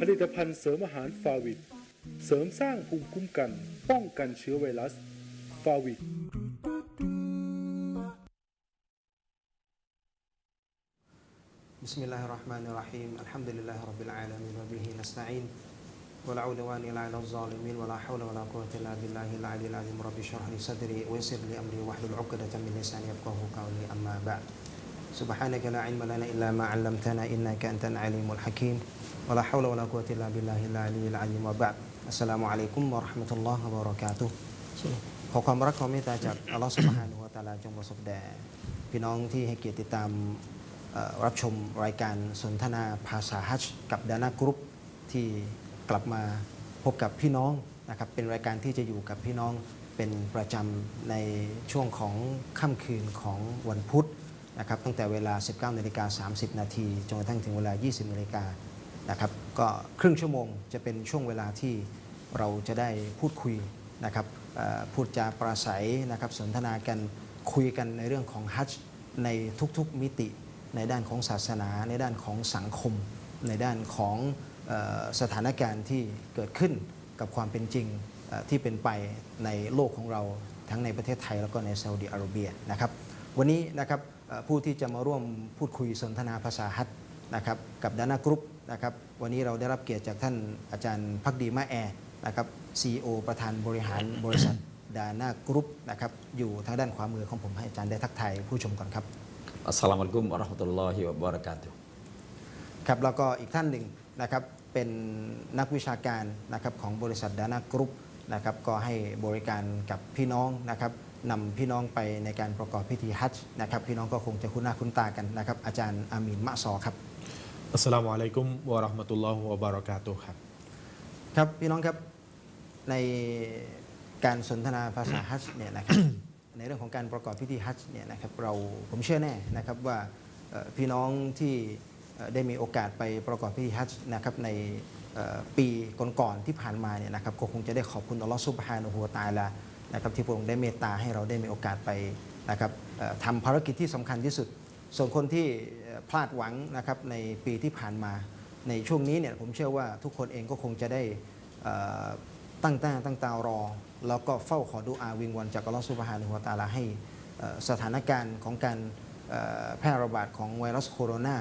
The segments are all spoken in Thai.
ผลิตภัณฑ์เสริมอาหารฟาวิดเสริมสร้างภูมิคุ้มกัน ป้องกันเชื้อไวรัสฟาวิด بسم الله الرحمن الرحيم الحمد لله رب العالمين وبه نستعين ولا عدوان إلا على الظالمين ولا حول ولا قوة إلا بالله العلي العظيم رب اشرح لي صدري ويسر لي أمري واحلل عقدة من لساني يفقه قولي أما بعد سبحانك لا علم لنا إلا ما علمتنا إنك أنت العليم الحكيم วะลาฮาวลาวะลากุวะติลลาบิลลาฮิลลาลีลาอิมะบะอัสสลามุอะลัยกุมวะราะห์ขอความรักความเมตตาจากอัลลอฮฺซุบฮานะฮูะตะอาลาจงประสบแด่พี่น้องที่ให้เกียรติติดตามรับชมรายการสนทนาภาษาฮัจกับดานากรุ๊ปที่กลับมาพบกับพี่น้องนะครับเป็นรายการที่จะอยู่กับพี่น้องเป็นประจำในช่วงของค่ำคืนของวันพุธนะครับตั้งแต่เวลา 19นาฬิกา30 นาทีจนกระทั่งถึงเวลา 20นาฬิกา นะครับก็ครึ่งชั่วโมงจะเป็นช่วงเวลาที่เราจะได้พูดคุยนะครับพูดจาปราศัยนะครับสนทนากันคุยกันในเรื่องของฮัจญ์ในทุกๆมิติ ในด้านของศาสนา ในด้านของสังคม ในด้านของสถานการณ์ที่เกิดขึ้นกับความเป็นจริงที่เป็นไปในโลกของเราทั้งในประเทศไทยแล้วก็ในซาอุดิอาระเบียนะครับ วันนี้นะครับผู้ที่จะมาร่วมพูดคุยสนทนาภาษาฮัจนะครับกับดานากรุ๊ป นะครับวันนี้เราได้รับเกียรติจากท่านอาจารย์พักดีมะแอร์นะครับ CEO ประธานบริหารบริษัทดานากรุ๊ปนะครับอยู่ทางด้านขวามือของผมให้อาจารย์ได้ทักทายผู้ชมก่อนครับอัสสลามุอะลัยกุมวะเราะห์มะตุลลอฮิวะบะเราะกาตุฮ์ครับแล้วก็อีกท่านหนึ่งนะครับเป็นนักวิชาการนะครับของบริษัทดานากรุ๊ปนะครับก็ให้บริการกับพี่น้องนะครับนำพี่น้องไปในการประกอบพิธีฮัจญ์นะครับพี่น้องก็คงจะคุ้นหน้าคุ้นตากันนะครับอาจารย์อามีนมะซอครับ อัสสลามุอะลัยกุมวะเราะห์มะตุลลอฮ์วะบะเราะกาตุฮ์ครับ ครับพี่น้องครับในการสนทนาภาษาฮัจญ์เนี่ยนะครับ ในเรื่องของการประกอบพิธีฮัจญ์เนี่ยนะครับเราผมเชื่อแน่นะครับว่าเอ่อพี่น้องที่เอ่อได้มีโอกาสไปประกอบพิธีฮัจญ์นะครับในเอ่อปีก่อนๆที่ผ่านมาเนี่ยนะครับก็คงจะได้ขอบคุณอัลลอฮฺซุบฮานะฮูวะตะอาลานะครับที่พระองค์ได้เมตตาให้เราได้มีโอกาสไปนะครับเอ่อทำภารกิจที่สำคัญที่สุด ส่วนคนที่พลาดหวังนะครับในปีที่ผ่านมา ในช่วงนี้เนี่ยผมเชื่อว่าทุกคนเองก็คงจะได้ตั้งตาตั้งตารอ แล้วก็เฝ้าขอดุอาวิงวอนจากอัลลอฮฺซุบฮานะฮูวตาลาให้สถานการณ์ของการแพร่ระบาดของไวรัสโคโรนา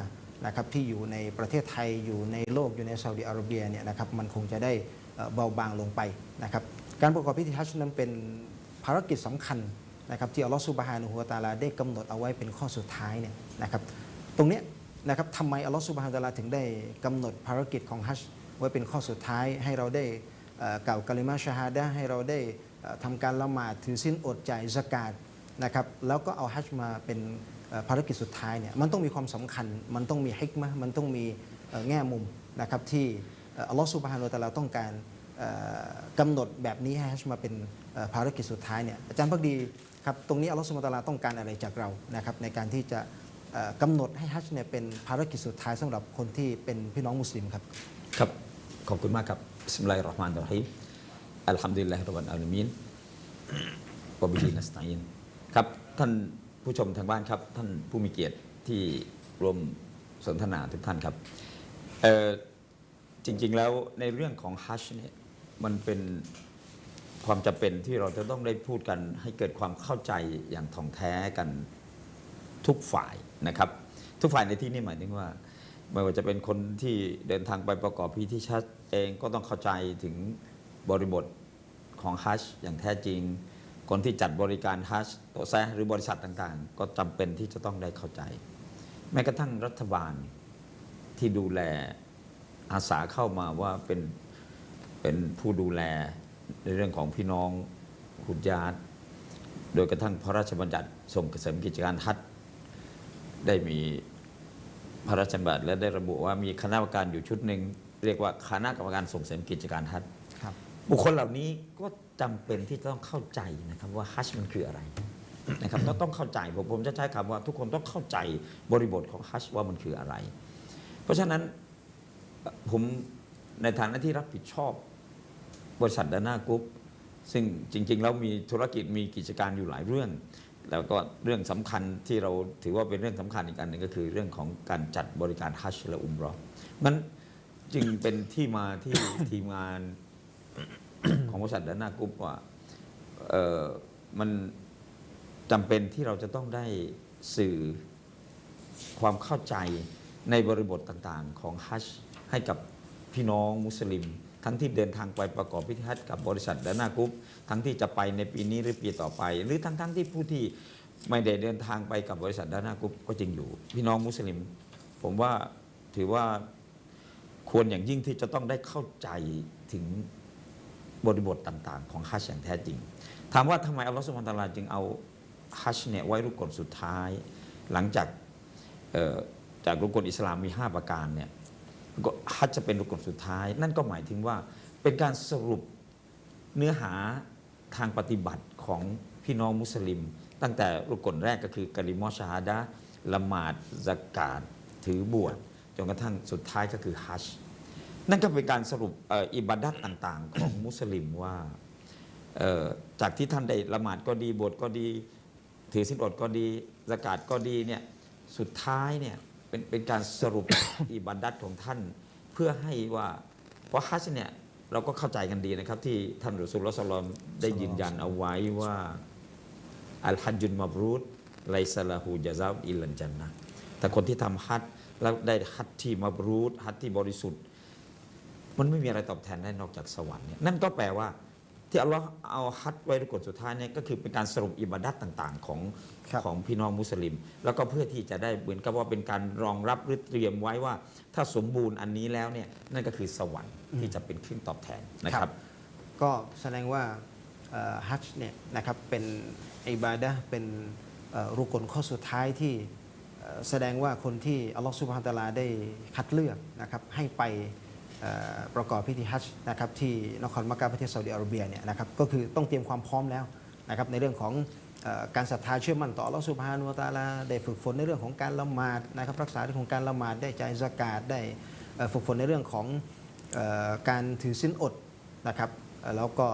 นะครับที่อยู่ในประเทศไทยอยู่ในโลกอยู่ในซาอุดิอาระเบียเนี่ยนะครับมันคงจะได้เอ่อเบาบางลงไปนะครับการประกอบพิธีฮัจญ์นั้นเป็นภารกิจสำคัญ นะครับที่อัลลอฮฺซุบฮานะฮูตาลาได้กำหนดเอาไว้เป็นข้อสุดท้ายเนี่ยนะครับตรงเนี้ยนะครับทำไมอัลลอฮฺสุบฮานะฮูตาลาถึงได้กำหนดภารกิจของฮัจญ์ไว้เป็นข้อสุดท้ายให้เราได้เกล่าวกะลิมาชาฮาดะให้เราได้เอ่อทำการละหมาดถือสิ้นอดใจสกาดนะครับแล้วก็เอาฮัจญ์มาเป็นภารกิจสุดท้ายเนี่ยมันต้องมีความสำคัญ มันต้องมีฮิกมะมันต้องมีแง่มุมนะครับที่อัลลอฮฺสุบฮานะฮูตาลาต้องการกำหนดแบบนี้ให้ฮัจญ์มาเป็นภารกิจสุดท้ายเนี่ยอาจารย์พักดี ครับตรงนี้อัลลอฮฺสุบฮานะฮูวะตะอาลาต้องการอะไรจากเรานะครับในการที่จะเอ่อกำหนดให้ฮัจญ์เนี่ยเป็นภารกิจสุดท้ายสำหรับคนที่เป็นพี่น้องมุสลิมครับครับขอบคุณมากครับบิสมิลลาฮิรเราะห์มานิรเราะฮีมอัลฮัมดุลิลลาฮิร็อบบิลอาลามีนวะบิฮินัสตัอีนครับท่านผู้ชมทางบ้านครับท่านผู้มีเกียรติที่ร่วมสนทนาทุกท่านครับจริงๆแล้วในเรื่องของฮัจญ์เนี่ยมันเป็น ความจำเป็นที่เราจะต้องได้พูดกันให้เกิดความเข้าใจอย่างถ่องแท้กันทุกฝ่ายนะครับ ทุกฝ่ายในที่นี้หมายถึงว่า ไม่ว่าจะเป็นคนที่เดินทางไปประกอบพิธีชัดเองก็ต้องเข้าใจถึงบริบทของฮัจญ์อย่างแท้จริง คนที่จัดบริการฮัจญ์โตแซหรือบริษัทต่างๆ ก็จำเป็นที่จะต้องได้เข้าใจ แม้กระทั่งรัฐบาลที่ดูแลอาสาเข้ามาว่าเป็นเป็นผู้ดูแล ในเรื่องของพี่น้องหุดญาติ โดยกระทั่งพระราชบัญญัติส่งเสริมกิจการฮัจญ์ได้มีพระราชบัญญัติและได้ระบุว่ามีคณะกรรมการอยู่ชุดหนึ่งเรียกว่าคณะกรรมการส่งเสริมกิจการฮัจญ์ครับบุคคลเหล่านี้ก็จำเป็นที่จะต้องเข้าใจนะครับว่าฮัจญ์มันคืออะไรนะครับต้องต้องเข้าใจผมผมจะใช้คำว่าทุกคนต้องเข้าใจบริบทของฮัจญ์ว่ามันคืออะไร เพราะฉะนั้นผมในฐานะที่รับผิดชอบ บริษัทดานากรุ๊ปซึ่งจริง ๆ แล้วมีธุรกิจมีกิจการอยู่หลายเรื่อง แล้วก็เรื่องสำคัญที่เราถือว่าเป็นเรื่องสำคัญอีกอันหนึ่งก็คือเรื่องของการจัดบริการฮัจญ์และอุมราะห์มันจึงเป็นที่มาที่ทีมงานของบริษัทดานากรุ๊ปว่ามันจำเป็นที่เราจะต้องได้สื่อความเข้าใจในบริบทต่างๆ ของฮัจญ์ให้กับพี่น้องมุสลิม ทั้งที่เดินทางไปประกอบพิธีฮัจญ์กับบริษัทดานากรุ๊ปทั้งที่จะไปในปีนี้หรือปีต่อไป หรือทั้งๆที่ผู้ที่ไม่ได้เดินทางไปกับบริษัทดานากรุ๊ปก็จริงอยู่ พี่น้องมุสลิม ผมว่าถือว่าควรอย่างยิ่งที่จะต้องได้เข้าใจถึงบริบทต่างๆ ของฮัจญ์อย่างแท้จริง ถามว่าทำไมอัลลอฮฺสุบฮานตะลาจึงเอาฮัจญ์เนี่ยไว้รุกกลสุดท้าย หลังจากจากรุกลอิสลามมี 5 ประการเนี่ย ฮัจจะเป็นรุกลสุดท้าย นั่นก็หมายถึงว่าเป็นการสรุปเนื้อหาทางปฏิบัติของพี่น้องมุสลิม ตั้งแต่รุกลแรกก็คือกะลิมอชาฮาดะละหมาดสกาดถือบวชจนกระทั่งสุดท้ายก็คือฮัจนั่นก็เป็นการสรุปอ,อิบาดัตต่างๆ ของมุสลิมว่าจากที่ท่านได้ละหมาดก็ดีบวชก็ดี ถือสินอดก็ดีสกาดก็ดีเนี่ยสุดท้ายเนี่ย เป็นเป็นการสรุป อิบัดัตของท่าน เพื่อให้ว่าเพราะฮัจญ์เนี่ยเราก็เข้าใจกันดีนะครับ ที่ท่านรอสูลลอฮ์ศ็อลลัลลอฮุอะลัยฮิวะซัลลัมได้ยืนยันเอาไว้ว่าอัลฮัจจุนมาบรูดไลซาลาหูจาซาอิลันจันนะแต่คนที่ทำฮัจญ์แล้วได้ฮัจญ์ที่มาบรูดฮัจญ์ที่บริสุทธิ์ มันไม่มีอะไรตอบแทนได้นอกจากสวรรค์เนี่ยนั่นก็แปลว่า ที่อัลลอฮ์เอาฮัจญ์ไว้ในกฎสุดท้ายเนี่ยก็คือเป็นการสรุปอิบาดัตต่างๆ ของครับของพี่น้องมุสลิม แล้วก็เพื่อที่จะได้เหมือนกับว่าเป็นการรองรับหรือเตรียมไว้ว่า ถ้าสมบูรณ์อันนี้แล้วเนี่ยนั่นก็คือสวรรค์ที่จะเป็นเครื่องตอบแทนนะครับก็แสดงว่าเอ่อฮัจญ์เนี่ยนะครับเป็นอิบาดะห์เป็นเอ่อรุกลข้อสุดท้ายที่เอ่อแสดงว่าคนที่อัลลอฮฺสุบฮานตะอาลาได้คัดเลือกนะครับให้ไปเอ่อ ประกอบพิธีฮัจญ์นะครับที่นครมักกะประเทศซาอุดิอาระเบียเนี่ยนะครับก็คือต้องเตรียมความพร้อมแล้วนะครับในเรื่องของเอ่อการศรัทธาเชื่อมั่นต่ออัลลอฮฺสุบฮานุวะตะอาลาได้ฝึกฝนในเรื่องของการละหมาดนะครับรักษาเรื่องของการละหมาดได้จ่ายสกาดได้เอ่อฝึกฝนในเรื่องของเอ่อการถือศีลอดนะครับเอ่อแล้วก็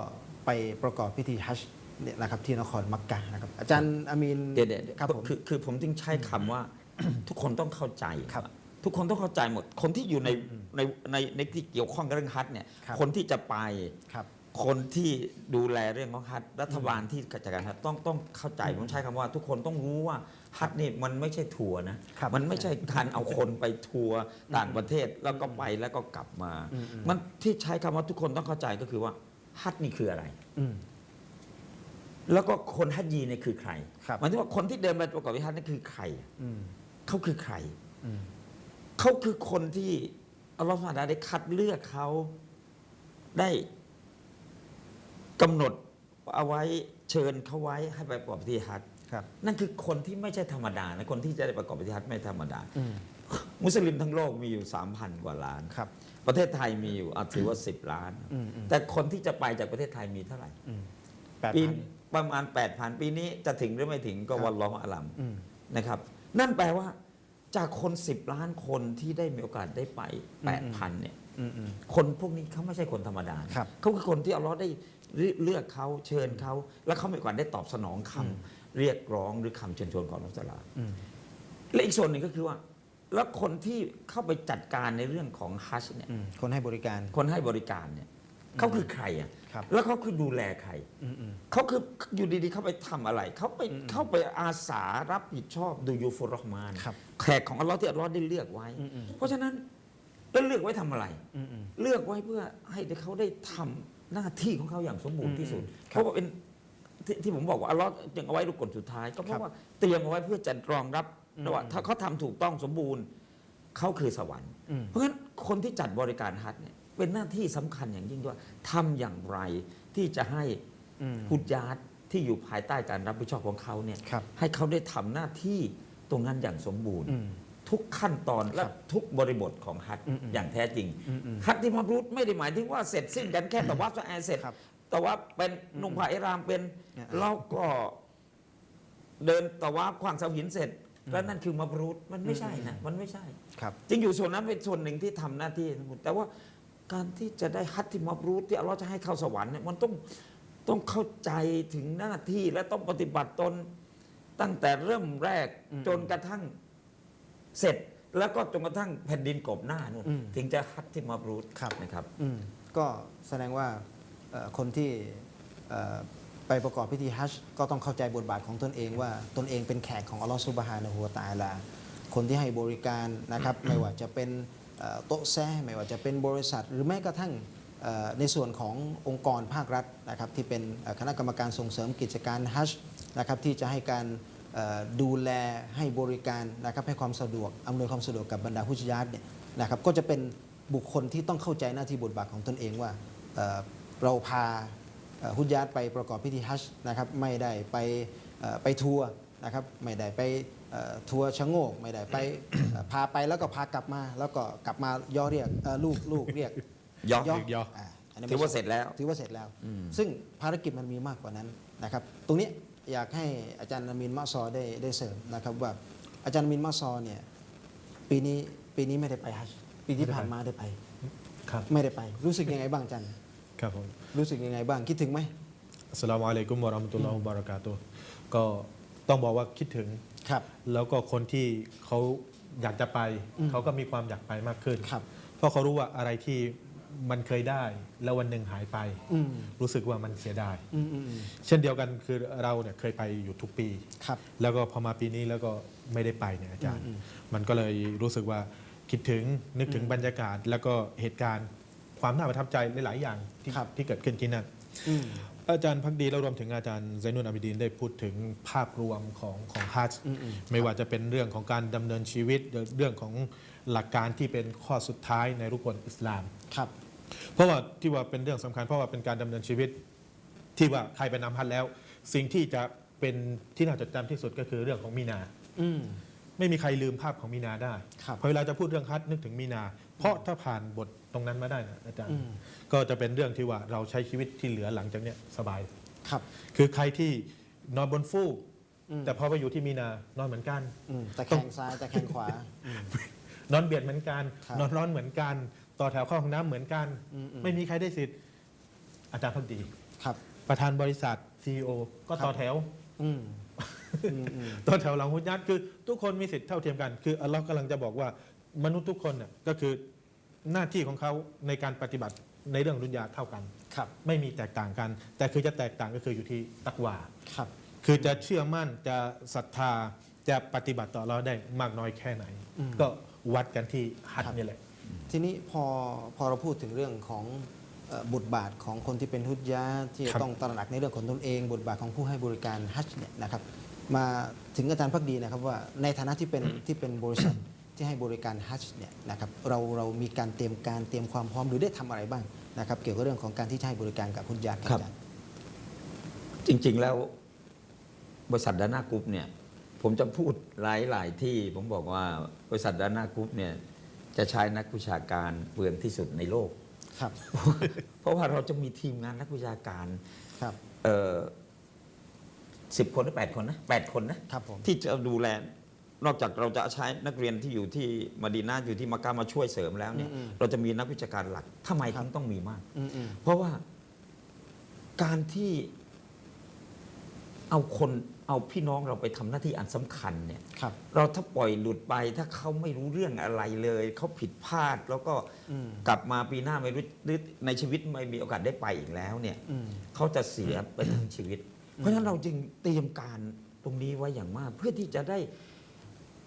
ไปประกอบพิธีฮัจญ์เนี่ยนะครับที่นครมักกะนะครับอาจารย์อามีนเดี๋ยวเดี๋ยวเดี๋ยวครับผมคือคือผมจึงใช้คำว่าทุกคนต้องเข้าใจครับ ทุกคนต้องเข้าใจหมด คนที่อยู่ในในในในที่เกี่ยวข้องกับเรื่องฮัทเนี่ยครับ คนที่จะไป ครับ คนที่ดูแลเรื่องของฮัทรัฐบาลที่จัดการฮัทต้องต้องเข้าใจผมใช้คำว่า ทุกคนต้องรู้ว่าฮัทนี่มันไม่ใช่ทัวร์นะครับมันไม่ใช่การเอาคนไปทัวร์ต่างประเทศแล้วก็ไปแล้วก็กลับมา อืมอืมมันที่ใช้คำว่าทุกคนต้องเข้าใจก็คือว่าฮัทนี่คืออะไร อืม แล้วก็คนฮัจญีเนี่ยคือใครครับ หมายถึงว่าคนที่เดินไปประกอบพิธีฮัจญ์นี่คือใครอืมเขาคือใคร อืม เขาคือคนที่อัลลอฮฺสุบฮานะฮูวะตะอาลาได้คัดเลือกเขาได้กำหนดเอาไว้เชิญเขาไว้ให้ไปประกอบพิธีฮัจญ์ครับ นั่นคือคนที่ไม่ใช่ธรรมดานะคนที่จะได้ประกอบพิธีฮัจญ์ไม่ธรรมดา อืมมุสลิมทั้งโลกมีอยู่ 3,000 กว่าล้าน ครับ ประเทศไทยมีอยู่อะถือว่า 10 ล้าน อืมอืม แต่คนที่จะไปจากประเทศไทยมีเท่าไหร่อืมแปดปีพัน ประมาณ 8,000 ปีนี้จะถึงหรือไม่ถึงก็ครับ วันล้อฮ์อาลัมอืมนะครับ นั่นแปลว่า จากคน10ล้านคนที่ได้มีโอกาสได้ไป8,000เนี่ย อืมอืม คนพวกนี้เขาไม่ใช่คนธรรมดานะครับเขาคือคนที่อัลเลอฮ์ได้เลือกเขาเชิญเขา แล้วเขามีโอกาสได้ตอบสนองคำเรียกร้องหรือคำเชิญชวนของอัลลอฮ์ตะอาลาอืมและอีกส่วนหนึ่งก็คือว่า แล้วคนที่เข้าไปจัดการในเรื่องของฮัจญ์เนี่ย อืมคนให้บริการ คนให้บริการเนี่ย เขาคือใครอะครับ แล้วเขาคือดูแลใคร อืมอืม เขาคืออยู่ดีๆเขาไปทำอะไร เขาไปอืมเข้าไปอาสารับผิดชอบดูยูฟุรเราะห์มานครับแขกของอัลลอฮ์ที่อัลลอฮ์ได้เลือกไว้ อืมอืม เพราะฉะนั้นแล้วเลือกไว้ทำอะไร อืมอืม เลือกไว้เพื่อให้เขาได้ทำหน้าที่ของเขาอย่างสมบูรณ์ที่สุด อืมอืมเพราะว่าเป็นที่ที่ผมบอกว่าอัลลอฮ์จึงเอาไว้รูกฎสุดท้าย ก็เพครัราะบว่าเตรียมเอาไว้เพื่อจะรองรับอืมว่าถ้าเขาทำถูกต้องสมบูรณ์เขาคือสวรรค์ อืม เพราะฉะนั้นคนที่จัดบริการฮัจญ์เนี่ย เป็นหน้าที่สำคัญอย่างยิ่งว่าทำอย่างไรที่จะให้อืมฮุดญาตที่อยู่ภายใต้การรับผิดชอบของเขาเนี่ยครับ ให้เขาได้ทำหน้าที่ตรงนั้นอย่างสมบูรณ์ อืม ทุกขั้นตอนและครับทุกบริบทของฮัจญ์อืมอืมอย่างแท้จริงอืมอืมฮัจญ์ที่มารุดไม่ได้หมายถึงว่าเสร็จสิ้นกันแค่ตะวัฟแอเสร็จครับแต่ว่าเป็นนุ่งผ้าอิหรามเป็นอ่าแล้วก็เดินตะวัฟขวางเสาหินเสร็จ แล้วนั่นคือมารุดมันไม่ใช่นะมันไม่ใช่ ครับ จริงอยู่ส่วนนั้นเป็นส่วนหนึ่งที่ทำหน้าที่ทั้งหมดแต่ว่า การที่จะได้ฮัตที่มาบรูตที่อัลลอฮ์จะให้เข้าสวรรค์เนี่ยมันต้องต้องเข้าใจถึงหน้าที่และต้องปฏิบัติตนตั้งแต่เริ่มแรกอืมจนกระทั่งเสร็จแล้วก็จนกระทั่งแผ่นดินกบหน้านู่นอืมถึงจะฮัดที่มาบรูดครับนะครับอืมก็แสดงว่าเอ่อคนที่เอ่อไปประกอบพิธีฮัจญ์ก็ต้องเข้าใจบทบาทของตนเองว่าตนเองเป็นแขกของอัลลอฮฺซุบฮานะฮูวะตะอาลา คนที่ให้บริการนะครับ ไม่ว่าจะเป็นเอ่อ โต๊ะแซ่ไม่ว่าจะเป็นบริษัท หรือแม้กระทั่งในส่วนขององค์กรภาครัฐนะครับที่เป็นคณะกรรมการส่งเสริมกิจการฮัจญ์นะครับที่จะให้การดูแลให้บริการนะครับให้ความสะดวกอำนวยความสะดวกกับบรรดาผู้ชญาตเนี่ยนะครับก็จะเป็นบุคคลที่ต้องเข้าใจหน้าที่บทบาทของตนเองว่าเราพาเอ่อฮุญญาตไปประกอบพิธีฮัจญ์นะครับไม่ได้ไปไปทัวร์นะครับไม่ได้ไป ทัวร์ชะโงกไม่ได้ไปเอ่อพาไปแล้วก็พากลับมา แล้วก็กลับมาย่อเรียกเอ่อลูกลูกเรียกย่อเรียกย่อาอันนี้ถือว่าไม่ใช่เสร็จแล้ว ถือว่าเสร็จแล้วอืมซึ่งภารกิจมันมีมากกว่านั้นนะครับ ตรงนี้อยากให้อาจารย์นามินมะซอได้ได้เสริมนะครับว่าอาจารย์นามินมะซอเนี่ยปีนี้ปีนี้ไม่ได้ไปฮัจญ์ปีที่ผ่านมาได้ไป ครับ ไม่ได้ไป รู้สึกยังไงบ้างอาจันครับผมรู้สึกยังไงบ้างคิดถึงไหม อัสสลามุอะลัยกุมวะเราะห์มะตุลลอฮ์วะบะเราะกาตุฮ์ก็ต้องบอกว่าคิดถึง ครับ แล้วก็คนที่เขาอยากจะไปอืมเขาก็มีความอยากไปมากขึ้นครับ เพราะเขารู้ว่าอะไรที่มันเคยได้ แล้ววันหนึ่งหายไปอืมรู้สึกว่ามันเสียดายอืมอืมอืมเช่นเดียวกันคือเราเนี่ยเคยไปอยู่ทุกปีครับแล้วก็พอมาปีนี้แล้วก็ไม่ได้ไปเนี่ยอาจารย์อืมมันก็เลยรู้สึกว่าคิดถึงนึกถึงบรรยากาศ แล้วก็เหตุการณ์ความน่าประทับใจหลาย ๆ อย่างที่ครับที่เกิดขึ้นที่นั่น อืมอาจารย์พักดีแล้วรวมถึงอาจารย์ไซนุนอาบิดีนได้พูดถึงภาพรวมของของฮัจญ์อืมอืมไม่ว่าจะเป็นเรื่องของการดำเนินชีวิตหรือเรื่องของหลักการที่เป็นข้อสุดท้ายในรุกลอิสลามครับ เพราะว่าที่ว่าเป็นเรื่องสำคัญเพราะว่าเป็นการดำเนินชีวิต ที่ว่าใครไปนำฮัจญ์แล้ว สิ่งที่จะเป็นที่น่าจดจำที่สุดก็คือเรื่องของมีนาอืมไม่มีใครลืมภาพของมีนาได้ครับพอเวลาจะพูดเรื่องฮัจญ์นึกถึงมีนา เพราะถ้าผ่านบทตรงนั้นมาได้นะอาจารย์อืมก็จะเป็นเรื่องที่ว่าเราใช้ชีวิตที่เหลือหลังจากเนี้ยสบาย ครับ คือใครที่นอนบนฟูกอืมแต่พอไปอยู่ที่มีนานอนเหมือนกัน อืมแต่แขงซ้ายแต่แขงขวาอืมนอนเบียดเหมือนกัน ครับ นอนร้อนเหมือนกัน ต่อแถวเข้าห้องน้ำเหมือนกันอืมอืมไม่มีใครได้สิทธิ์ อาจารย์พักดี ครับ ประธานบริษัท CEO ก็ต่อแถว อืม อืมอืม ต่อแถวหลังหุญยัดคือทุกคนมีสิทธิ์เท่าเทียมกัน คืออัลลอฮ์กำลังจะบอกว่า มนุษย์ทุกคนน่ะก็คือหน้าที่ของเขาในการปฏิบัติในเรื่องดุนยาเท่ากัน ครับไม่มีแตกต่างกัน แต่คือจะแตกต่างก็คืออยู่ที่ตักวา ครับคือจะเชื่อมั่นจะศรัทธาจะปฏิบัติต่อเราได้มากน้อยแค่ไหนอืมก็วัดกันที่ฮัดครับนี่แหละ ทีนี้พอพอเราพูดถึงเรื่องของเอ่อบทบาทของคนที่เป็นฮุจยะห์ที่ครัจะบต้องตระหนักในเรื่องของตนเอง บทบาทของผู้ให้บริการฮัจญ์เนี่ยนะครับ มาถึงอาจารย์พักดีนะครับว่าในฐานะที่เป็นที่เป็นบริษัท ที่ให้บริการฮัจญ์เนี่ยนะครับเราเรามีการเตรียมการเตรียมความพร้อมหรือได้ทำอะไรบ้างนะครับเกี่ยวกับเรื่องของการที่จะให้บริการกับฮุจยะห์ครับครับอาจารย์จริงๆแล้ว บริษัทดานากรุ๊ปเนี่ยผมจะพูดหลายหลายๆที่ผมบอกว่าบริษัทดานากรุ๊ปเนี่ยจะใช้นักวิชาการเปลืองที่สุดในโลกครับ เพราะว่าเราจะมีทีมงานนักวิชาการครับเอ่อสิบคนหรือแปดคนนะแปดคนนะครับผมที่จะดูแล นอกจากเราจะใช้นักเรียนที่อยู่ที่มดีนาอยู่ที่มักกะมาช่วยเสริมแล้วเนี่ย อืมเราจะมีนักวิชาการหลักทำไมครับถึงต้องมีมาก อืมอืมเพราะว่าการที่เอาคนเอาพี่น้องเราไปทำหน้าที่อันสำคัญเนี่ย ครับ เราถ้าปล่อยหลุดไปถ้าเขาไม่รู้เรื่องอะไรเลย เขาผิดพลาดแล้วก็อืมกลับมาปีหน้าไม่รู้หรือในชีวิตไม่มีโอกาสได้ไปอีกแล้วเนี่ย อืม เขาจะเสียไปทั้งชีวิต เพราะฉะนั้นเราจึงเตรียมการตรงนี้ไว้อย่างมาก เพื่อที่จะได้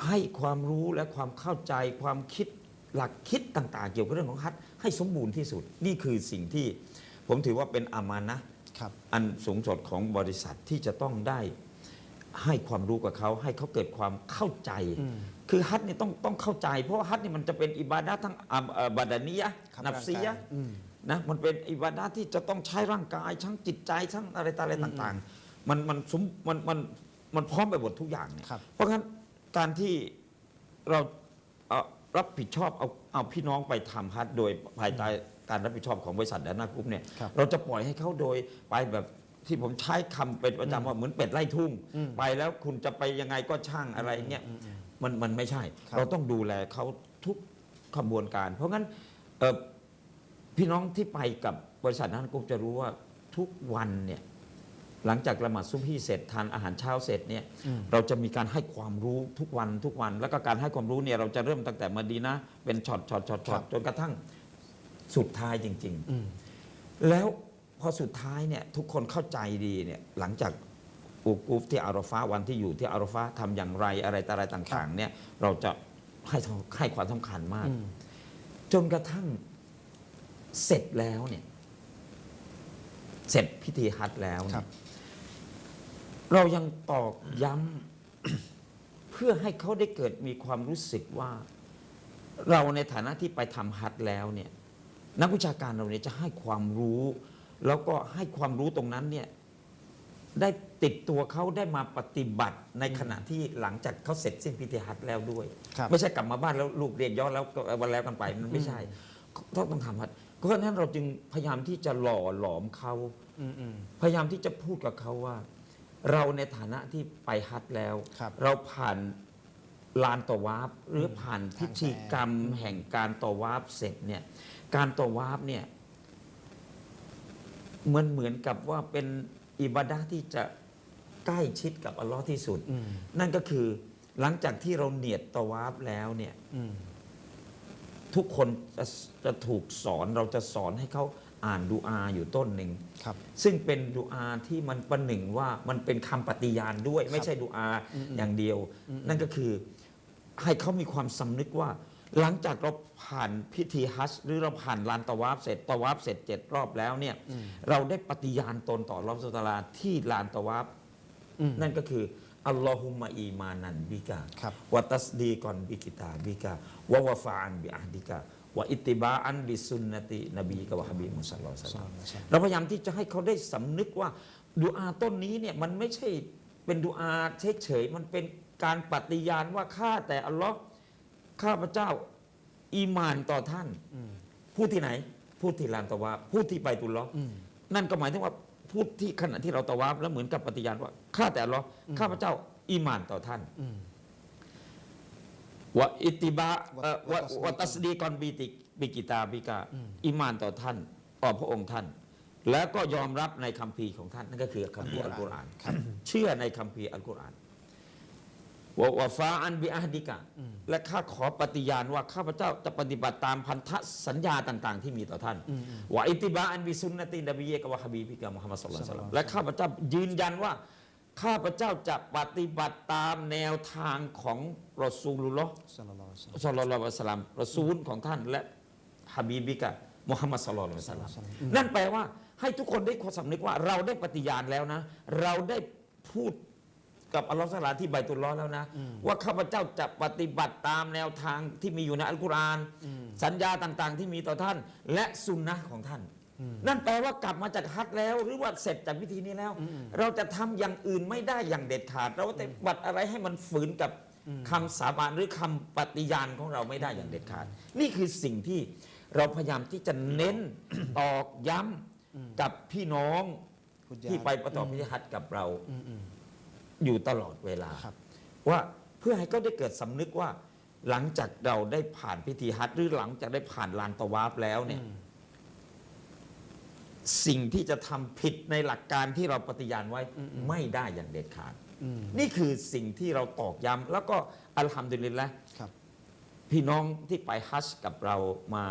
ให้ความรู้และความเข้าใจความคิดหลักคิดต่าง ๆ เกี่ยวกับเรื่องของฮัทให้สมบูรณ์ที่สุด นี่คือสิ่งที่ผมถือว่าเป็นอามานะห์ครับอันสูงสุดของบริษัทที่จะต้องได้ให้ความรู้กับเขาให้เขาเกิดความเข้าใจอืมคือฮัทเนี่ยต้องต้องเข้าใจ เพราะว่าฮัทเนี่ยมันจะเป็นอิบาดะห์ทั้งอ่าเอ่อบาดานียะห์ครับนับซียะห์ร่างกายอืมนะมันเป็นอิบาดะห์ที่จะต้องใช้ร่างกายทั้งจิตใจทั้งอะไรต่างอะไรต่างๆ มันมันสมมันมันมันพร้อมไปหมดทุกอย่างเนี่ยครับเพราะงั้น การที่เราเอ่อรับผิดชอบเอาเอาพี่น้องไปทำฮัทโดยภายใต้การรับผิดชอบของบริษัทแดนนากรุ๊ปเนี่ยครับเราจะปล่อยให้เขาโดยไปแบบที่ผมใช้คำเป็นประจำว่าเหมือนเป็ดไล่ทุ่ง อืม ไปแล้วคุณจะไปยังไงก็ช่างอะไรเงี้ย อืมอืม มันมันไม่ใช่ ครับ เราต้องดูแลเขาทุกขบวนการ เพราะงั้นเอ่อพี่น้องที่ไปกับบริษัทนั้นกรุ๊ปจะรู้ว่าทุกวันเนี่ย หลังจากละหมาดซุบฮีเสร็จทานอาหารเช้าเสร็จเนี่ยเราจะมีการให้ความรู้ทุกวันทุกวัน แล้วก็การให้ความรู้เนี่ยเราจะเริ่มตั้งแต่มะดีนะห์เป็นช็อตช็อตช็อตช็อตจนกระทั่งสุดท้ายจริงอืมๆแล้วพอสุดท้ายเนี่ยทุกคนเข้าใจดีเนี่ยหลังจากอุกูฟที่อารอฟาวันที่อยู่ที่อารอฟาทำอย่างไรอะไรต่ออะไรต่าง ๆ เนี่ยเราจะให้ให้ความสำคัญมากอืมจนกระทั่งเสร็จแล้วเนี่ย เสร็จพิธีฮัจญ์แล้วเนี่ยครับ เรายังตอกย้ำ เพื่อให้เขาได้เกิดมีความรู้สึกว่า เราในฐานะที่ไปทำฮัจญ์แล้วเนี่ยนักวิชาการเราเนี่ยจะให้ความรู้ แล้วก็ให้ความรู้ตรงนั้นเนี่ยได้ติดตัวเขาได้มาปฏิบัติในขณะที่หลังจากเขาเสร็จสิ้นพิธีฮัจญ์แล้วด้วยครับไม่ใช่กลับมาบ้านแล้วลูกเรียกย้อนแล้วก็วันแล้วกันไปมันไม่ใช่ต้องต้องทำฮัจญ์เพราะฉะนั้นเราจึงพยายามที่จะหล่อหลอมเขาอืมอืมพยายามที่จะพูดกับเขาว่า เราในฐานะที่ไปฮัจญ์แล้ว ครับเราผ่านลานตอวาฟหรือผ่านพิธีกรรมแห่งการตอวาฟเสร็จเนี่ยการตอวาฟเนี่ยมันเหมือนกับว่าเป็นอิบาดะห์ที่จะใกล้ชิดกับอัลลอฮ์ที่สุด อืม นั่นก็คือหลังจากที่เราเนียดตอวาฟแล้วเนี่ย อืม ทุกคนจะจะถูกสอนเราจะสอนให้เขา อ่านดูอาอยู่ต้นหนึ่งครับ ซึ่งเป็นดูอาที่มันประหนึ่งว่ามันเป็นคำปฏิญาณด้วย ไม่ใช่ดูอาอย่างเดียว นั่นก็คือให้เขามีความสำนึกว่า หลังจากเราผ่านพิธีฮัจญ์หรือเราผ่านลานตะวาฟเสร็จตะวาฟเสร็จเจ็ดรอบแล้วเนี่ยเราได้ปฏิญาณตนต่อรอบสุตาลาที่ลานตะวาฟ อืม นั่นก็คืออัลลอฮุมะอีมานันบิกาครับ วะตัสดีกอนบิกิตาบิกาวะวะฟาอันบิอาดิกา วะอิตติบาอันบิสุนนตินบีกะวะฮบีมุสลิมสอนสอนเราพยายามที่จะให้เขาได้สำนึกว่าดูอาต้นนี้เนี่ยมันไม่ใช่เป็นดูอาเฉยๆมันเป็นการปฏิญาณว่าข้าแต่อัลลอฮ์ข้าพเจ้าอีหมานต่อท่านอืมพูดที่ไหนพูดที่ลานตะวาฟพูดที่ไปตุลลอฮ์อืมนั่นก็หมายถึงว่าพูดที่ขณะที่เราตะวาฟแล้วเหมือนกับปฏิญาณว่าข้าแต่อัลลอฮ์ข้าพเจ้าอีหมานต่อท่านอืม วะอิติบะเอ่อวะวะวะวะตัสดีกอนบีติบิกิตาบิกาอืมอิมานต่อท่านต่อพระองค์ท่าน แล้วก็ยอมรับในคัมภีร์ของท่าน นั่นก็คือคัมภีร์อัลกุรอานครับเชื่อในคัมภีร์อัลกุรอานวะวะฟาอันบิอาฮดิกะอืมและข้าขอปฏิญาณว่าข้าพเจ้าจะปฏิบัติตามพันธสัญญาต่าง ๆ ที่มีต่อท่านอืมอืมวะอิติบะอันบิสุนนตินบีเยกะวะฮะบีบิกะมุฮัมมัดสุลลัลลอฮุอะลัยฮิวะซัลลัมและข้าพเจ้ายืนยันว่า ข้าพเจ้าจะปฏิบัติตามแนวทางของรอซูลุลลอฮ์สลลัลลอฮุอะลัยฮิวะซัลลัมสัลลัลลอฮุอะลัยฮิวะสัลลัมรอซูลของท่านและฮะบีบิกะมุฮัมมัดสัลลัลลอฮุอะลัยฮิวะสัลลัมอืมนั่นแปลว่าให้ทุกคนได้ความสำนึกว่าเราได้ปฏิญาณแล้วนะ เราได้พูดกับอัลลอฮฺสลาที่ใบตุลลอฮ์แล้วนะ ว่าข้าพเจ้าจะปฏิบัติตามแนวทางที่มีอยู่ในอัลกุรอาน สัญญาต่างๆ ที่มีต่อท่าน และสุนนะห์ของท่าน นั่นแปลว่ากลับมาจากฮัจญ์แล้ว หรือว่าเสร็จจากพิธีนี้แล้ว เราจะทำอย่างอื่นไม่ได้อย่างเด็ดขาด เราจะปฏิบัติอะไรให้มันฝืนกับคำสาบานหรือคำปฏิญาณของเราไม่ได้อย่างเด็ดขาด นี่คือสิ่งที่เราพยายามที่จะเน้นตอกย้ำกับพี่น้องฮุญญาตที่ไปประกอบพิธีฮัจญ์กับเราอืมอืมอยู่ตลอดเวลาครับว่าเพื่อให้เขาได้เกิดสำนึกว่า หลังจากเราได้ผ่านพิธีฮัจญ์หรือหลังจากได้ผ่านลานตะวาฟแล้วเนี่ย สิ่งที่จะทำผิดในหลักการที่เราปฏิญาณไว้ไม่ได้อย่างเด็ดขาดอืมนี่คือสิ่งที่เราตอกย้ำแล้วก็อัลฮัมดุลิลละครับพี่น้องที่ไปฮัจญ์กับเรามา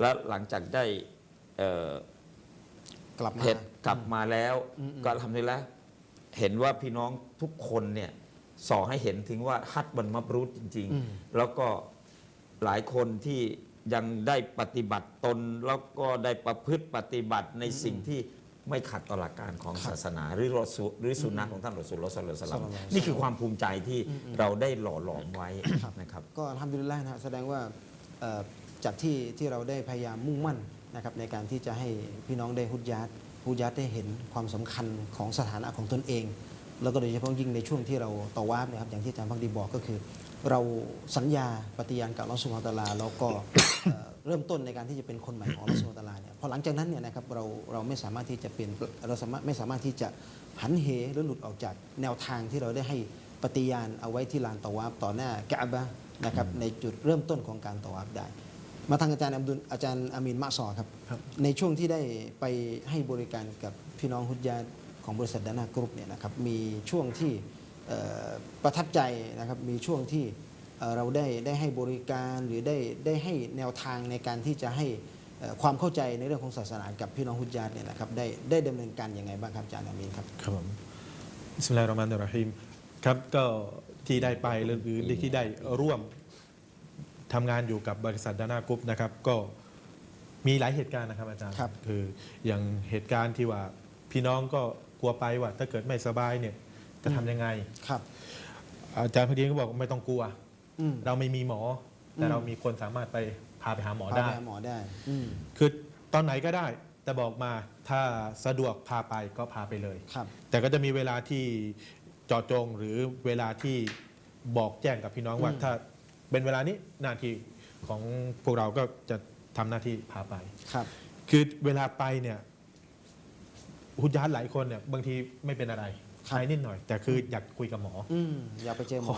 แล้วหลังจากได้เอ่อกลับมาเห็ดกลับมาแล้วอืมอืมก็อัลฮัมดุลิลละเห็นว่าพี่น้องทุกคนเนี่ยสอให้เห็นถึงว่าฮัจญ์มันมับรุษจริงอืมๆแล้วก็หลายคนที่ ยังได้ปฏิบัติตนแล้วก็ได้ประพฤติปฏิบัติในสิ่งที่ไม่ขัดต่อหลักการของศาสนาหรือรอสูหรือสุนนะของท่านรอสูลลอฮ์ศ็อลลัลลอฮุอะลัยฮิวะซัลลัมศ็อลลัลลอฮุอะลัยฮิวะซัลลัมนี่คือความภูมิใจที่เราได้หล่อหลอมไว้นะครับ ก็ทำดุลิลละนะฮะแสดงว่าเอ่อจากที่ที่เราได้พยายามมุ่งมั่นนะครับในการที่จะให้พี่น้องได้ฮุดญาตฮุดญาตได้เห็นความสำคัญของสถานะของตนเอง แล้วก็โดยเฉพาะยิ่งในช่วงที่เราต่อวาบเนะครับอย่างที่อาจารย์พักดีบอกก็คือ เราสัญญาปฏิญาณกับอัลลอฮฺสุบฮานะฮูวะตะอาลาแล้วก็เอ่อเริ่มต้นในการที่จะเป็นคนใหม่ของอัลลอฮฺสุบฮานะฮูวะตะอาลาเนี่ยพอหลังจากนั้นเนี่ยนะครับเราเราไม่สามารถที่จะเปลี่ยนเราสามารถไม่สามารถที่จะหันเหหรือหลุดออกจากแนวทางที่เราได้ให้ปฏิญาณเอาไว้ที่ลานตะวาบต่อหน้ากะอะบะห์นะครับในจุดเริ่มต้นของการตะวาบได้ มาทางอาจารย์อับดุลอาจารย์อามีนมะซอครับครับในช่วงที่ได้ไปให้บริการกับพี่น้องฮุดญาตของบริษัทดานากรุ๊ปเนี่ยนะครับมีช่วงที่เอ่อ ประทับใจนะครับมีช่วงที่เอ่อเราได้ได้ให้บริการหรือได้ได้ให้แนวทางในการที่จะให้เอ่อความเข้าใจในเรื่องของศาสนากับพี่น้องฮุจญาตเนี่ยนะครับได้ได้ดำเนินการยังไงบ้างครับอาจารย์อามีนครับครับผมบิสมิลลาฮิรเราะห์มานิรเราะฮีมครับก็ที่ได้ไปหรือที่ได้ร่วมทำงานอยู่กับบริษัทดานากรุ๊ปนะครับ ก็มีหลายเหตุการณ์นะครับอาจารย์ครับคืออย่างเหตุการณ์ที่ว่าพี่น้องก็กลัวไปว่าถ้าเกิดไม่สบายเนี่ย จะทำยังไง ครับ อาจารย์พอดีก็บอกไม่ต้องกลัว อืม เราไม่มีหมอ แต่อืม เรามีคนสามารถไปพาไปหาหมอพาได้ ไปหาหมอได้ อืม คือตอนไหนก็ได้ แต่บอกมาถ้าสะดวกพาไปก็พาไปเลย ครับ แต่ก็จะมีเวลาที่เจาะจงหรือเวลาที่บอกแจ้งกับพี่น้องว่าอืม ถ้าเป็นเวลานี้หน้าที่ของพวกเราก็จะทำหน้าที่พาไป ครับ คือเวลาไปเนี่ยหุญาตหลายคนเนี่ยบางทีไม่เป็นอะไร ครับใช้นิดหน่อย แต่คืออยากคุยกับหมออืมอย่าไปเจอหมอ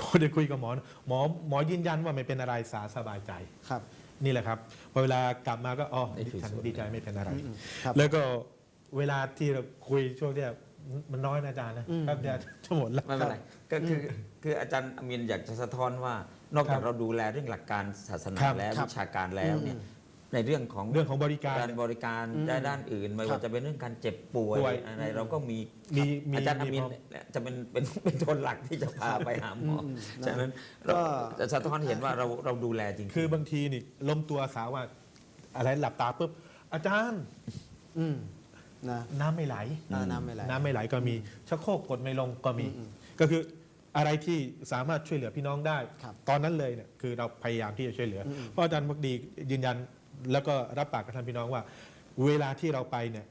ก็ได้คุยกับหมอหมอหมอยืนยันว่าไม่เป็นอะไรสาสบายใจ ครับ นี่แหละครับพอเวลากลับมาก็อ๋อนี่คือฉันส่วนดีใจไม่เป็นอะไร อืมครับ แล้วก็เวลาที่เราคุยช่วงเนี้ยมันน้อยนะอาจารย์นะอืม แป๊บเดียวจะหมดแล้ว ไม่เป็นไรก็คือคืออาจารย์อามินอยากจะสะท้อนว่านอกจากครับเราดูแลเรื่องหลักการศาสนาครับแล้วครับวิชาการแล้วเนี่ยอืม ในเรื่องของเรื่องของบริการการบริการอืมด้านด้านอื่น ไม่ครัว่าบจะเป็นเรื่องการเจ็บป่วยป่วยอะไรเราก็มีมีมีอาจารย์อามินมีพร้อมเนี่ยจะเป็นเป็นเป็นคนหลักที่จะพาไปหาหมออมฉะนั้นก็เราจะสะท้อนเห็นว่าเราเราดูแลจริงๆ คือบางทีนี่ล้มตัวสาวว่า อะไรหลับตาปุ๊บอาจารย์อืมนะน้ำไม่ไหล อ่าน้ำไม่ไหล น้ำไม่ไหลก็มีชักโครกกดไม่ลงก็มี อืมก็คืออะไรที่สามารถช่วยเหลือพี่น้องได้ ครับตอนนั้นเลยเนี่ยคือเราพยายามที่จะช่วยเหลืออมเพราะอาจารย์พักดียืนยัน แล้วก็รับปากกับท่านพี่น้องว่า เวลาที่เราไปเนี่ย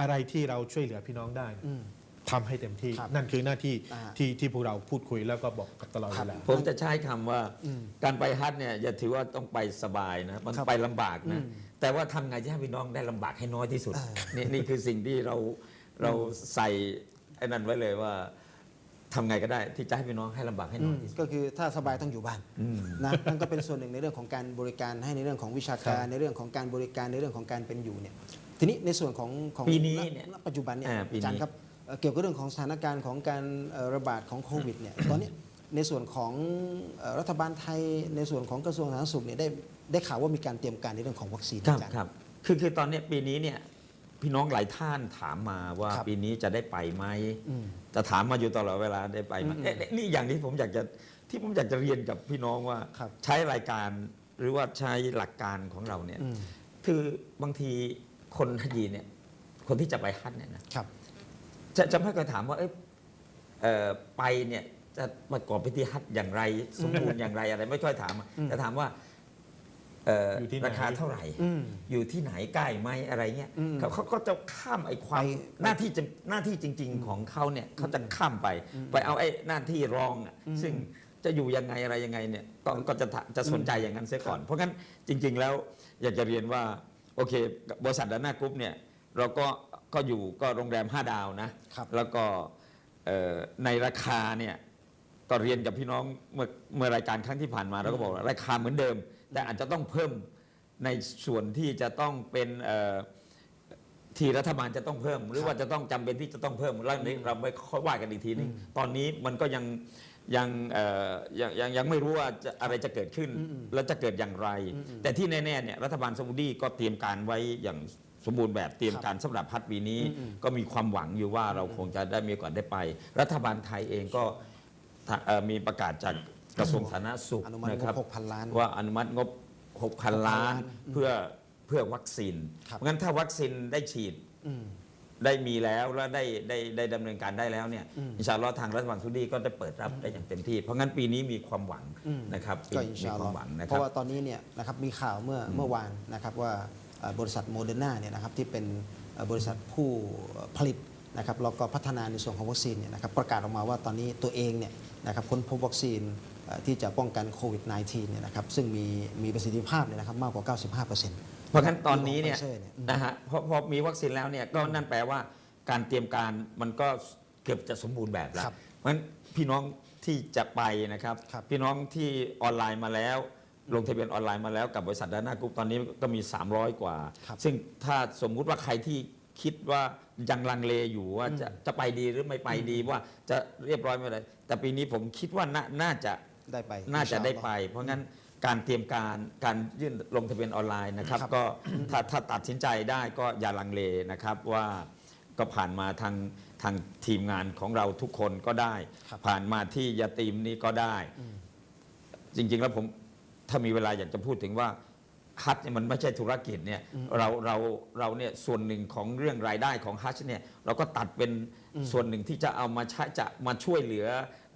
อะไรที่เราช่วยเหลือพี่น้องได้ อืมทำให้เต็มที่ ครับนั่นคือหน้าที่อ่า ที่ที่พวกเราพูดคุยแล้วก็บอกกับตลอดครัเวบลา ผมจะใช้คำว่าอืมการไปฮัทเนี่ยอย่าถือว่าต้องไปสบายนะ มันครับไปลำบากนะ อืมแต่ว่าทำไงที่ให้พี่น้องได้ลำบากให้น้อยที่สุด อ่านี่นี่คือสิ่งที่เราเราใส่ไอ้นั่นไว้เลยว่า ทำไงก็ได้ที่จะให้พี่น้องให้ลำบากให้อืน้อมยที่สุด ก็คือถ้าสบายต้องอยู่บ้านอืมนะนั่นก็เป็นส่วนหนึ่งในเรื่องของการบริการให้ในเรื่องของวิชาการในเรื่องของการบริการในเรื่องของการเป็นอยู่เนี่ยทีนี้ในส่วนของของปีนี้เนี่ยณปัจจุบันเนี่ยอ่าปีนี้ อาจารย์ครับเอ่อเกี่ยวกับเรื่องของสถานการณ์ของการเอ่อระบาดของโควิดเนี่ยตอนนี้ในส่วนของเอ่อรัฐบาลไทยในส่วนของกระทรวงสาธารณสุขเนี่ยได้ได้ข่าวว่ามีการเตรียมการในเรื่องของวัคซีนครับอาจารย์ ครับคือคือตอนเนี้ยปีนี้เนี่ย พี่น้องหลายท่านถามมาว่าครับปีนี้จะได้ไปไหมอืมจะถามมาอยู่ตลอดเวลาได้ไปไหมอืมเอ๊ะนี่อย่างที่ผมอยากจะที่ผมอยากจะเรียนกับพี่น้องว่า ครับ ใช้รายการหรือว่าใช้หลักการของเราเนี่ย อืมคือบางทีคนฮัจญีเนี่ย คนที่จะไปฮัจญ์เนี่ยนะครับ จะจะไม่เคยถามว่าเอ้ยเอ่อไปเนี่ยจะประกอบพิธีฮัจญ์อย่างไร สมบูรณ์อย่างไรอะไร ไม่ค่อยถามอะอืมจะถามว่า ราคาเท่าไหร่อืมอยู่ที่ไหนใกล้ไหมอะไรเงี้ยอืมเขาเขาก็จะข้ามไอ้ความไปหน้าที่จะหน้าที่จริง ๆ ของเขาเนี่ยเขาจะข้ามไป ไปเอาไอ้หน้าที่รองอะซึ่งจะอยู่ยังไงอะไรยังไงเนี่ยก็ก็จะถะจะสนใจอย่างนั้นเสียก่อน เพราะงั้นจริง ๆ แล้วอยากจะเรียนว่าโอเค บริษัทดานากรุ๊ปเนี่ยเราก็ก็อยู่ก็โรงแรม 5 ดาวนะครับแล้วก็เอ่อในราคาเนี่ยก็เรียนกับพี่น้องเมื่อเมื่อรายการครั้งที่ผ่านมาเราก็บอกว่าราคาเหมือนเดิม แต่อาจจะต้องเพิ่มในส่วนที่จะต้องเป็นเอ่อที่รัฐบาลจะต้องเพิ่ม หรือว่าจะต้องจำเป็นที่จะต้องเพิ่มแล้วนี้เราไม่ค่อยว่ากันอีกทีนึงตอนนี้มันก็ยังยังเอ่อยังยังยังไม่รู้ว่าจะอะไรจะเกิดขึ้น แล้วจะเกิดอย่างไร แต่ที่แน่ๆเนี่ยรัฐบาลซาอุดีก็เตรียมการไว้อย่างสมบูรณ์แบบเตรียมการสำหรับพัดปีนี้ ก็มีความหวังอยู่ว่าเราคงจะได้มีโอกาสได้ไป รัฐบาลไทยเองก็ทะเอ่อมีประกาศจาก กระทรวงสาธารณสุขอนุมัติงบนะครับ6,000ล้านว่าอนุมัติงบ 6,000 ล้านอืมเพื่อเพื่อวัคซีน ครับ เพราะงั้นถ้าวัคซีนได้ฉีดอืม ได้มีแล้วแล้วได้ได้ได้ดำเนินการได้แล้วเนี่ยอืมอินชาอัลลอฮ์ทางรัฐบาลซาอุดีก็ได้เปิดรับได้อย่างเต็มที่ เพราะงั้นปีนี้มีความหวังอืม นะครับก็อินมีชาอัลคลอวามฮ์หวังนะเพครับ ราะว่าตอนนี้เนี่ยนะครับมีข่าวเมื่อเมื่อวานนะครับว่าเอ่อบริษัทโมเดอร์นาเนี่ยนะครับที่เป็นเอ่อบริษัทผู้ผลิตนะครับแล้วก็พัฒนาในส่วนของวัคซีนเนี่ยนะครับประกาศออกมาว่าตอนนี้ตัวเองเนี่ยนะครับค้นพบวัคซีนเอ่อ ที่จะป้องกันโควิด -19 เนี่ยนะครับซึ่งมีมีประสิทธิภาพเนี่ยนะครับมากกว่า 95%เพราะงั้นตอนนี้เนี่ยที่ของ Pfizer เนี่ยอืมนะฮะพอพอมีวัคซีนแล้วเนี่ยก็นั่นแปลว่าการเตรียมการมันก็เกือบจะสมบูรณ์แบบแล้วครับเพราะฉะนั้นพี่น้องที่จะไปนะครับ ครับ พี่น้องที่ออนไลน์มาแล้ว ลงทะเบียนออนไลน์มาแล้วกับบริษัทดานากรุ๊ปตอนนี้ก็มี 300 กว่า ครับซึ่งถ้าสมมุติว่าใครที่คิดว่ายังลังเลอยู่ว่าจะจะไปดีหรือไม่ไปดีว่าจะเรียบร้อยเมื่อไหรแต่ปีนี้ผมคิดว่าน่าน่าจะ ได้ไปน่าจะได้อินชาอัลลอฮ์ไป เพราะงั้นการเตรียมการการยื่นลงทะเบียนออนไลน์นะครับครับ ก็ถ้าถ้าตัดสินใจได้ก็อย่าลังเลนะครับว่าก็ผ่านมาทางทางทีมงานของเราทุกคนก็ได้ ผ่านมาที่ยาตีมนี้ก็ได้ จริง ๆ แล้วผมถ้ามีเวลาอยากจะพูดถึงว่าฮัจญ์เนี่ยมันไม่ใช่ธุรกิจเนี่ยเราเราเราเนี่ยส่วนหนึ่งของเรื่องรายได้ของฮัจญ์เนี่ยเราก็ตัดเป็นส่วนหนึ่งที่จะเอามาใช้จะมาช่วยเหลือเอ่อ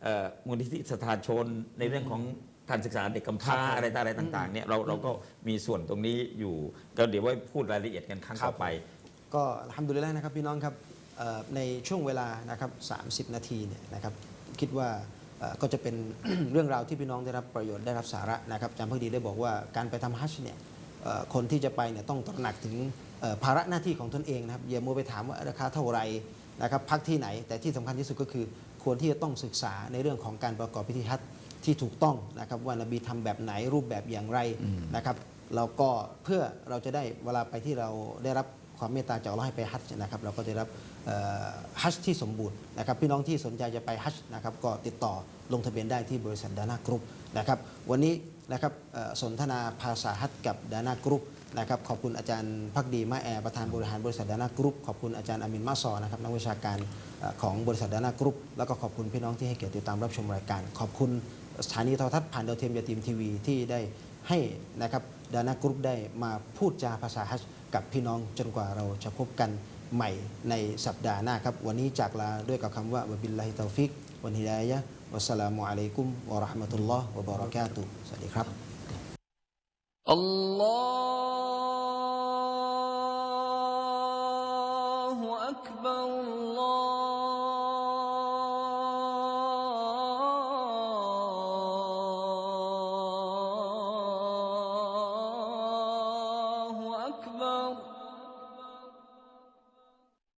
มูลนิธิสถานชนในเรื่องของการศึกษาเด็กกำพร้าอะไรต่างอะไรต่างๆเนี่ยเราเราก็มีส่วนตรงนี้อยู่ก็เดี๋ยวไว้พูดรายละเอียดกันครั้งต่อไป ก็ทำดุลิลละนะครับพี่น้องครับเอ่อในช่วงเวลานะครับ30 นาทีเนี่ยนะครับคิดว่าเอ่อก็จะเป็น เรื่องราวที่พี่น้องได้รับประโยชน์ได้รับสาระนะครับอาจารย์พักดีได้บอกว่าการไปทำฮัจญ์เนี่ยเอ่อคนที่จะไปเนี่ยต้องตระหนักถึงเอ่อภาระหน้าที่ของตนเองนะครับอย่ามัวไปถามว่าราคาเท่าไหรนะครับพักที่ไหนแต่ที่สำคัญที่สุดก็คือ ควรที่จะต้องศึกษาในเรื่องของการประกอบพิธีฮัจญ์ที่ถูกต้องนะครับว่านบีทำแบบไหนรูปแบบอย่างไรนะครับแล้วก็เพื่อเราจะได้เวลาไปที่เราได้รับความเมตตาจากอัลเลอฮ์ให้ไปฮัจญ์นะครับ เราก็จะรับเอ่อฮัจญ์ที่สมบูรณ์นะครับ พี่น้องที่สนใจจะไปฮัจญ์นะครับ ก็ติดต่อลงทะเบียนได้ที่บริษัทดานากรุ๊ปนะครับ วันนี้ นะครับสนทนาภาษาฮัจญ์กับดานากรุ๊ปนะครับขอบคุณอาจารย์พักดีมาแอร์ประธานบริหารบริษัทดานากรุ๊ปขอบคุณอาจารย์อามินมาซอนะครับนักวิชาการของบริษัทดานากรุ๊ปแล้วก็ขอบคุณพี่น้องที่ให้เกียรติติดตามรับชมรายการ ขอบคุณสถานีโทรทัศน์ผ่านดาวเทียมยาทีมทีวีที่ได้ให้นะครับดานากรุ๊ปได้มาพูดจาภาษาฮัจญ์กับพี่น้องจนกว่าเราจะพบกันใหม่ในสัปดาห์หน้าครับวันนี้จากลาด้วยกับคำว่าบิลลาฮิตาฟิกวันฮิดายะ วัสสลามุอะลัยกุมวะราะห์มะตุลลอฮ์วะบะเราะกาตุสวัสดีครับอัลลอฮฺอักบาร